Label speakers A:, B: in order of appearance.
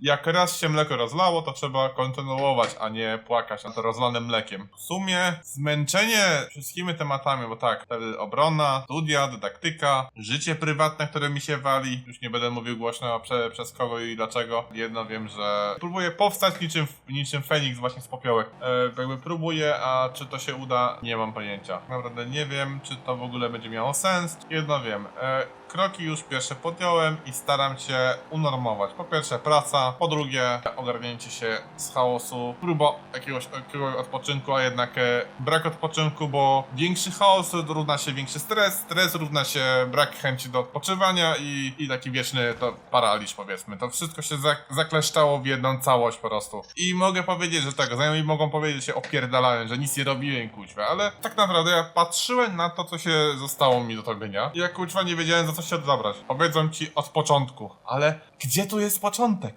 A: Jak raz się mleko rozlało, to trzeba kontynuować, a nie płakać nad rozlanym mlekiem. W sumie zmęczenie wszystkimi tematami, bo tak, wtedy obrona, studia, dydaktyka, życie prywatne, które mi się wali. Już nie będę mówił głośno prze, przez kogo i dlaczego. Jedno wiem, że próbuję powstać niczym, niczym Feniks właśnie z popiołek. E, jakby próbuję, a czy to się uda, nie mam pojęcia. Naprawdę nie wiem, czy to w ogóle będzie miało sens. Jedno wiem, e, kroki już pierwsze podjąłem i staram się unormować. Po pierwsze praca, po drugie ogarnięcie się z chaosu, próba jakiegoś, jakiegoś odpoczynku, a jednak e, brak odpoczynku, bo większy chaos równa się większy stres, stres równa się brak chęci do odpoczywania i, i taki wieczny to paraliż powiedzmy. To wszystko się zak zakleszczało w jedną całość po prostu. I mogę powiedzieć, że tak, znajomi mogą powiedzieć, że się opierdalałem, że nic nie robiłem, kuźwa, ale tak naprawdę ja patrzyłem na to, co się zostało mi do robienia i jak kuźwa nie wiedziałem za co się zabrać. Powiedzą ci od początku, ale gdzie tu jest początek?